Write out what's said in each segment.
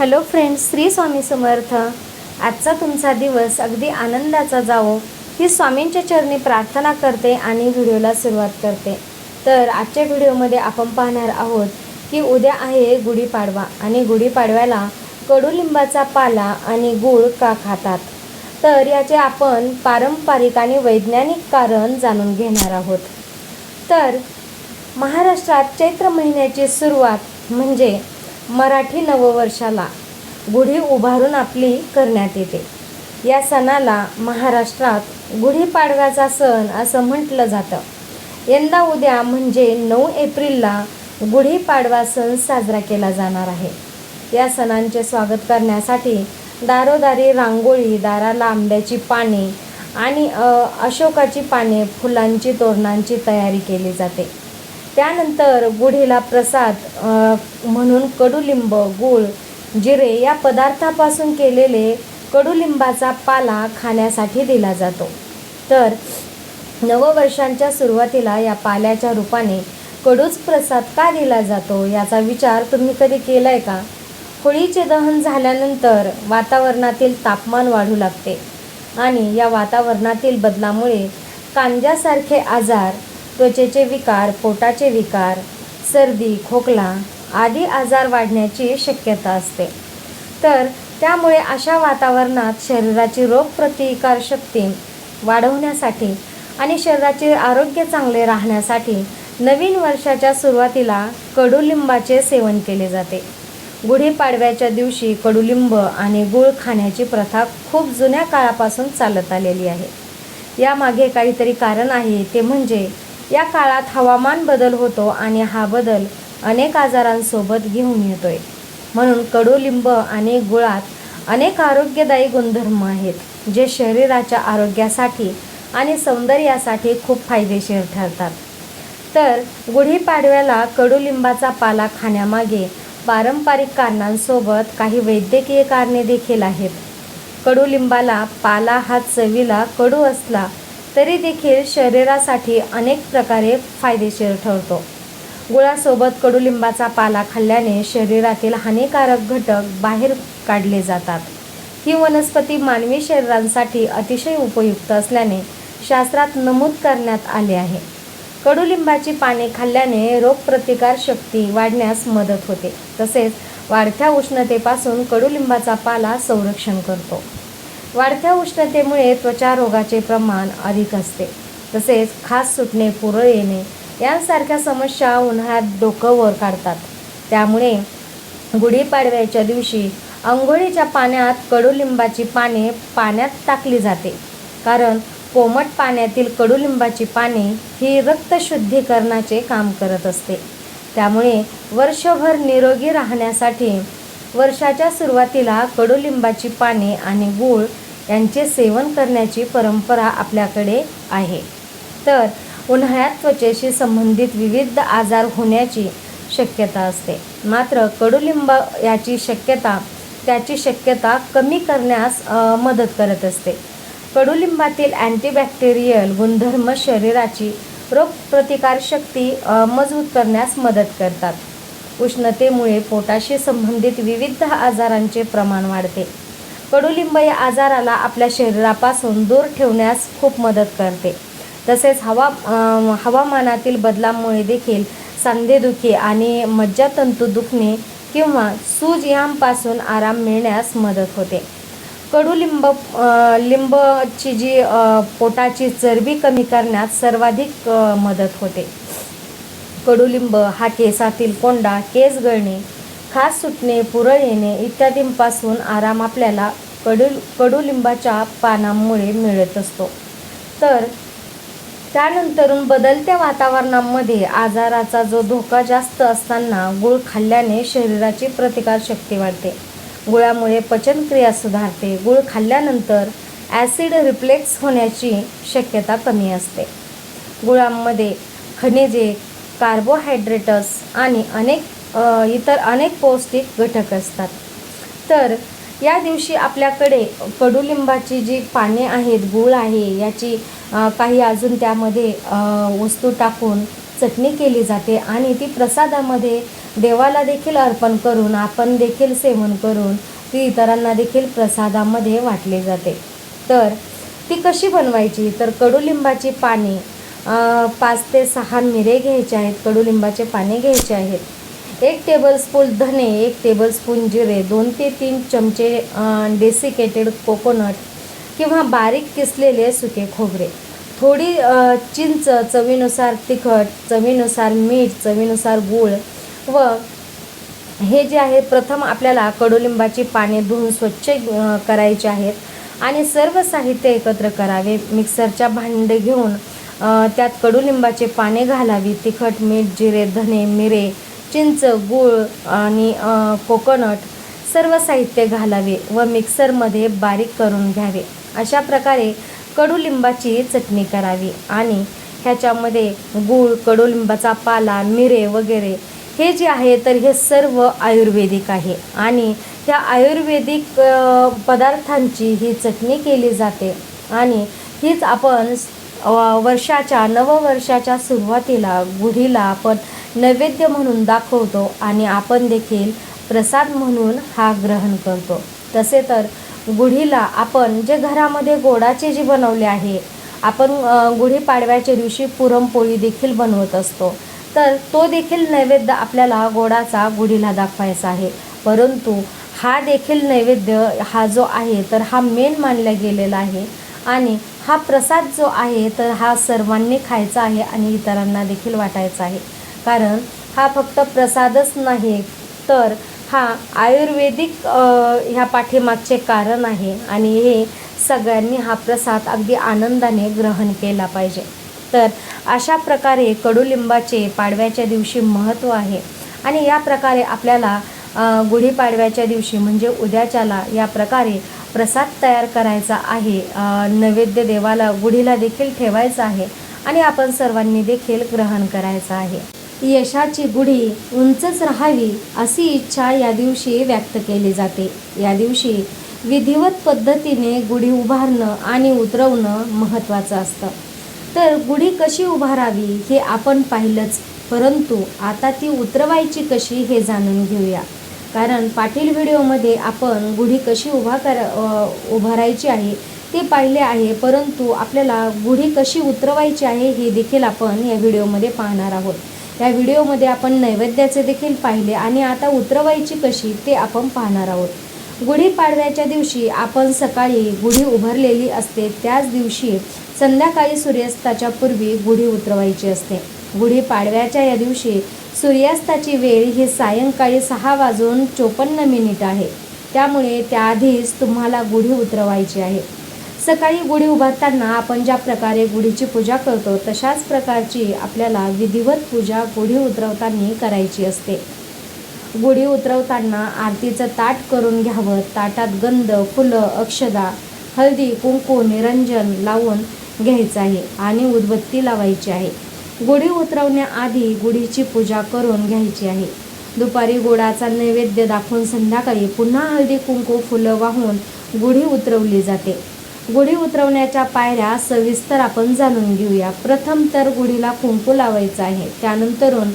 Hello friends Shri Swami Samarth आजचा तुमचा दिवस अगदी आनंदाचा जावो. ही स्वामींच्या चरणी प्रार्थना करते आणि व्हिडिओला सुरुवात करते. तर आजच्या व्हिडिओमध्ये आपण पाहणार आहोत की उद्या आहे गुढीपाडवा आणि गुढीपाडव्याला कडुलिंबाचा पाला आणि गूळ का खातात? तर याचे आपण पारंपरिक आणि वैज्ञानिक कारण जाणून घेणार आहोत. तर महाराष्ट्रात चैत्र महिन्याची सुरुवात म्हणजे मराठी नववर्षाला गुढी उभारून आपली करण्यात येते. या सणाला महाराष्ट्रात गुढीपाडव्याचा सण असं म्हटलं जातं. यंदा उद्या म्हणजे नऊ एप्रिलला गुढीपाडवा सण साजरा केला जाणार आहे. या सणांचे स्वागत करण्यासाठी दारोदारी रांगोळी दाराला आंब्याची पाने आणि अशोकाची पाने फुलांची तोरणांची तयारी केली जाते. त्यानंतर गुढीला प्रसाद म्हणून कडुलिंब गूळ जिरे या पदार्थापासून केलेले कडुलिंबाचा पाला खाण्यासाठी दिला जातो. तर नववर्षांच्या सुरुवातीला या पाल्याच्या रूपाने कडूच प्रसाद का दिला जातो याचा विचार तुम्ही कधी केला आहे का? होळीचे दहन झाल्यानंतर वातावरणातील तापमान वाढू लागते आणि या वातावरणातील बदलामुळे कांजासारखे आजार त्वचेचे विकार पोटाचे विकार सर्दी खोकला आदी आजार वाढण्याची शक्यता असते. तर त्यामुळे अशा वातावरणात शरीराची रोगप्रतिकारशक्ती वाढवण्यासाठी आणि शरीराचे आरोग्य चांगले राहण्यासाठी नवीन वर्षाच्या सुरुवातीला कडुलिंबाचे सेवन केले जाते. गुढीपाडव्याच्या दिवशी कडुलिंब आणि गूळ खाण्याची प्रथा खूप जुन्या काळापासून चालत आलेली आहे. यामागे काहीतरी कारण आहे ते म्हणजे या काळात हवामान बदल होतो आणि हा बदल अनेक आजारांसोबत घेऊन येतोय. म्हणून कडुलिंब आणि गुळात अनेक आरोग्यदायी गुणधर्म आहेत जे शरीराच्या आरोग्यासाठी आणि सौंदर्यासाठी खूप फायदेशीर ठरतात. तर गुढीपाडव्याला कडुलिंबाचा पाला खाण्यामागे पारंपरिक कारणांसोबत काही वैद्यकीय कारणे देखील आहेत. कडुलिंबाला पाला हा चवीला कडू असला तरी देखील शरीरासाठी अनेक प्रकारे फायदेशीर ठरतो. गुळासोबत कडुलिंबाचा पाला खाल्ल्याने शरीरातील हानिकारक घटक बाहेर काढले जातात. ही वनस्पती मानवी शरीरांसाठी अतिशय उपयुक्त असल्याने शास्त्रात नमूद करण्यात आले आहे. कडुलिंबाची पाने खाल्ल्याने रोगप्रतिकार शक्ती वाढण्यास मदत होते. तसेच वाढत्या उष्णतेपासून कडुलिंबाचा पाला संरक्षण करतो. वाढत्या उष्णतेमुळे त्वचा रोगाचे प्रमाण अधिक असते. तसेच खास सुटणे पुरळ येणे यांसारख्या समस्या उन्हाळ्यात डोकं वर काढतात. त्यामुळे गुढीपाडव्याच्या दिवशी आंघोळीच्या पाण्यात कडुलिंबाची पाने पाण्यात टाकली जाते. कारण कोमट पाण्यातील कडुलिंबाची पाने ही रक्तशुद्धीकरणाचे काम करत असते. त्यामुळे वर्षभर निरोगी राहण्यासाठी वर्षाच्या सुरुवातीला कडुलिंबाची पाने आणि गूळ यांचे सेवन करण्याची परंपरा आपल्याकडे आहे. तर उन्हाळ्यात त्वचेशी संबंधित विविध आजार होण्याची शक्यता असते. मात्र कडुलिंब याची शक्यता त्याची शक्यता कमी करण्यास मदत करत असते. कडुलिंबातील अँटीबॅक्टेरियल गुणधर्म शरीराची रोगप्रतिकारशक्ती मजबूत करण्यास मदत करतात. उष्णतेमुळे पोटाशी संबंधित विविध आजारांचे प्रमाण वाढते. कडुलिंब या आजाराला आपल्या शरीरापासून दूर ठेवण्यास खूप मदत करते. तसेच हवा हवामानातील बदलामुळे देखील सांधेदुखी आणि मज्जातंतू दुखणे किंवा सूज यांपासून आराम मिळण्यास मदत होते. कडुलिंब लिंबची जी पोटाची चरबी कमी करण्यात सर्वाधिक मदत होते. कडुलिंब हा केसातील कोंडा केस गळणे खास सुटणे पुरळ येणे इत्यादींपासून आराम आपल्याला कडु कडुलिंबाच्या पानांमुळे मिळत असतो. तर त्यानंतरून बदलत्या वातावरणामध्ये आजाराचा जो धोका जास्त असताना गुळ खाल्ल्याने शरीराची प्रतिकारशक्ती वाढते. गुळामुळे पचनक्रिया सुधारते. गूळ खाल्ल्यानंतर ॲसिड रिफ्लेक्स होण्याची शक्यता कमी असते. गुळांमध्ये खनिजे कार्बोहायड्रेटस आणि अनेक इतर अनेक पौष्टिक घटक असतात. तर या दिवशी आपल्याकडे कडुलिंबाची जी पाने आहेत गूळ आहे याची काही अजून त्यामध्ये वस्तू टाकून चटणी केली जाते आणि ती प्रसादामध्ये देवाला देखील अर्पण करून आपण देखील सेवन करून ती इतरांना देखील प्रसादामध्ये वाटली जाते. तर ती कशी बनवायची? तर कडुलिंबाची पाने पाच ते सहा मिरे घ्यायचे आहेत कडुलिंबाचे पाने घ्यायचे आहेत. एक टेबलस्पून धने एक टेबलस्पून जिरे दोन ते तीन चमचे डेसिकेटेड कोकोनट किंवा बारीक किसलेले सुके खोबरे. थोडी चिंच चवीनुसार तिखट चवीनुसार मीठ चवीनुसार गूळ व हे जे आहे प्रथम आपल्याला कडुलिंबाची पाने धुवून स्वच्छ करायची करायचे आहेत आणि सर्व साहित्य एकत्र करावे. मिक्सरच्या भांडे घेऊन त्यात कडुलिंबाचे पाने घालावी तिखट मीठ जिरे धने मिरे चिंच गूळ आणि कोकोनट सर्व साहित्य घालावे व मिक्सरमध्ये बारीक करून घ्यावे. अशा प्रकारे कडुलिंबाची चटणी करावी आणि ह्याच्यामध्ये गूळ कडुलिंबाचा पाला मिरे वगैरे हे जे आहे तर हे सर्व आयुर्वेदिक आहे आणि ह्या आयुर्वेदिक पदार्थांची ही चटणी केली जाते आणि हीच आपण वर्षाच्या नववर्षाच्या सुरुवातीला गुढीला आपण नैवेद्य म्हणून दाखवतो आणि आपण देखील प्रसाद म्हणून हा ग्रहण करतो. तसे तर गुढीला आपण जे घरामध्ये गोडाचे जे बनवले आहे आपण गुढीपाडव्याच्या दिवशी पुरणपोळी देखील बनवत असतो. तर तो देखील नैवेद्य आपल्याला गोडाचा गुढीला दाखवायचा आहे. परंतु हा देखील नैवेद्य हा जो आहे तर हा मेन मानला गेलेला आहे. आणि हा प्रसाद जो आहे तर हा सर्वांनी खायचा आहे आणि इतरांना देखील वाटायचा आहे. कारण हा फक्त प्रसादच नाही तर हा आयुर्वेदिक ह्या पाठीमागचे कारण आहे आणि हे सगळ्यांनी हा प्रसाद अगदी आनंदाने ग्रहण केला पाहिजे. तर अशा प्रकारे कडुलिंबाचे पाडव्याच्या दिवशी महत्त्व आहे आणि या प्रकारे आपल्याला गुढीपाडव्याच्या दिवशी म्हणजे उद्याच्याला या प्रकारे प्रसाद तयार करायचा आहे. नैवेद्य देवाला गुढीला देखील ठेवायचा आहे आणि आपण सर्वांनी देखील ग्रहण करायचं आहे. यशाची गुढी उंचच राहावी अशी इच्छा या दिवशी व्यक्त केली जाते. या दिवशी विधिवत पद्धतीने गुढी उभारणं आणि उतरवणं महत्त्वाचं असतं. तर गुढी कशी उभारावी हे आपण पाहिलंच परंतु आता ती उतरवायची कशी हे जाणून घेऊया. कारण पाटील व्हिडिओमध्ये आपण गुढी कशी उभा करा उभारायची आहे ते पाहिले आहे परंतु आपल्याला गुढी कशी उतरवायची आहे हे देखील आपण या व्हिडिओमध्ये पाहणार आहोत. या व्हिडिओमध्ये आपण नैवेद्याचे देखील पाहिले आणि आता उतरवायची कशी ते आपण पाहणार आहोत. गुढीपाडव्याच्या दिवशी आपण सकाळी गुढी उभारलेली असते त्याच दिवशी संध्याकाळी सूर्यास्ताच्या पूर्वी गुढी उतरवायची असते. गुढीपाडव्याच्या या दिवशी सूर्यास्ताची वेळ ही सायंकाळी सहा वाजून चोपन्न मिनिट आहे. त्यामुळे त्याआधीच तुम्हाला गुढी उतरवायची आहे. सकाळी गुढी उभारताना आपण ज्या प्रकारे गुढीची पूजा करतो तशाच प्रकारची आपल्याला विधिवत पूजा गुढी उतरवताना करायची असते. गुढी उतरवताना आरतीचं ताट करून घ्यावं. ताटात गंध फुलं अक्षदा हळदी कुंकू निरंजन लावून घ्यायचं आहे आणि उदबत्ती लावायची आहे. गुढी उतरवण्याआधी गुढीची पूजा करून घ्यायची आहे. दुपारी गोडाचा नैवेद्य दाखवून संध्याकाळी पुन्हा हळदी कुंकू फुलं वाहून गुढी उतरवली जाते. गुढी उतरवण्याच्या पायऱ्या सविस्तर आपण जाणून घेऊया. प्रथम तर गुढीला कुंकू लावायचं आहे. त्यानंतरून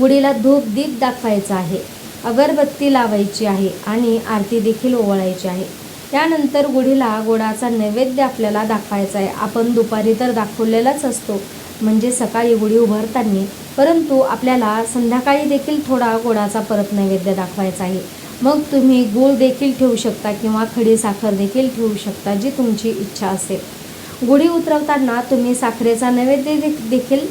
गुढीला धूप दीप दाखवायचा आहे. अगरबत्ती लावायची आहे आणि आरती देखील ओवाळायची आहे. त्यानंतर गुढीला गोडाचा नैवेद्य आपल्याला दाखवायचा आहे. आपण दुपारी तर दाखवलेलाच असतो. म्हणजे सकाळी गुढी उभारताना परंतु आपल्याला संध्याकाळी देखील थोडा गोडाचा परत नैवेद्य दाखवायचा आहे. मग तुम्ही गूळ देखील ठेवू शकता किंवा खडी साखर देखील ठेवू शकता जी तुमची इच्छा असेल. गुढी उतरवताना तुम्ही साखरेचा नैवेद्य दे- देखील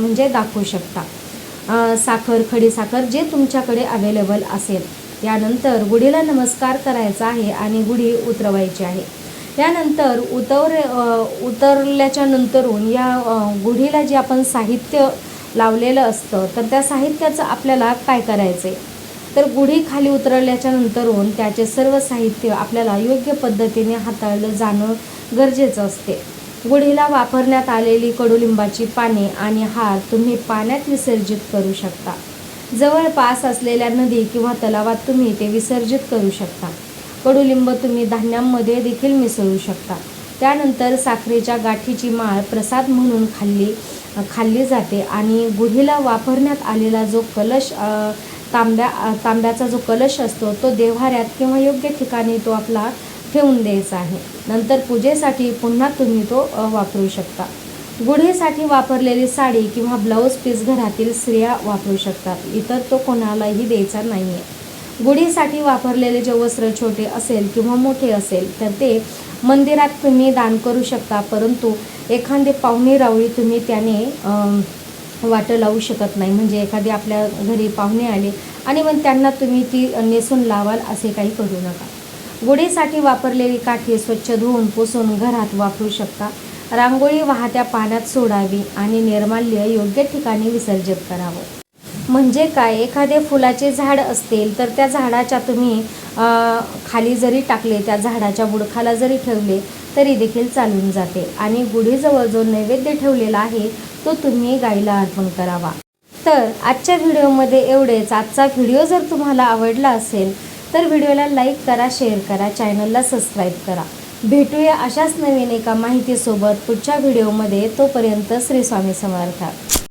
म्हणजे दाखवू शकता. साखर खडी साखर जे तुमच्याकडे अवेलेबल असेल. यानंतर गुढीला नमस्कार करायचा आहे आणि गुढी उतरवायची आहे. त्यानंतर उतर उतरल्याच्या नंतरून या गुढीला जे आपण साहित्य लावलेलं असतं तर त्या साहित्याचं आपल्याला काय करायचं आहे तर गुढी खाली उतरल्याच्या नंतरून त्याचे सर्व साहित्य आपल्याला योग्य पद्धतीने हाताळलं जाणं गरजेचं असते. गुढीला वापरण्यात आलेली कडुलिंबाची पाने आणि हार तुम्ही पाण्यात विसर्जित करू शकता. जवळपास असलेल्या नदी किंवा तलावात तुम्ही ते विसर्जित करू शकता. कडुलिंब तुम्ही धान्यांमध्ये देखील मिसळू शकता. त्यानंतर साखरेच्या गाठीची माळ प्रसाद म्हणून खाल्ली खाल्ली जाते आणि गुढीला वापरण्यात आलेला जो कलश तांब्या तांब्याचा जो कलश असतो तो देव्हाऱ्यात किंवा योग्य ठिकाणी तो आपला ठेवून द्यायचा आहे. नंतर पूजेसाठी पुन्हा तुम्ही तो वापरू शकता. गुढीसाठी वापरलेली साडी किंवा ब्लाऊज पीस घरातील स्त्रिया वापरू शकतात. इतर तो कोणालाही द्यायचा नाही आहे गुढीसाठी वापरलेले जे वस्त्र छोटे असेल किंवा मोठे असेल तर ते मंदिरात तुम्ही दान करू शकता. परंतु एखादे पाहुणे रावळी तुम्ही त्याने वाटं लावू शकत नाही. म्हणजे एखादी आपल्या घरी पाहुणे आले आणि मग त्यांना तुम्ही ती नेसून लावाल असे काही करू नका. गुढीसाठी वापरलेली काठी स्वच्छ धुवून पुसून घरात वापरू शकता. रांगोळी वाहत्या पाण्यात सोडावी आणि निर्माल्य योग्य ठिकाणी विसर्जित करावं. म्हणजे काय? एखादे फुलाचे झाड असतील तर त्या झाडाच्या तुम्ही खाली जरी टाकले त्या झाडाच्या बुडखाला जरी ठेवले तरी देखील चालून जाते. आणि गुढीजवळ जो नैवेद्य ठेवलेला आहे तो तुम्ही गाईला अर्पण करावा. तर आजच्या व्हिडिओमध्ये एवढेच. आजचा व्हिडिओ जर तुम्हाला आवडला असेल तर व्हिडिओला लाईक करा शेअर करा चॅनलला सबस्क्राईब करा. भेटूया अशाच नवीन एका माहितीसोबत पुढच्या व्हिडिओमध्ये. तोपर्यंत श्री स्वामी समर्थ.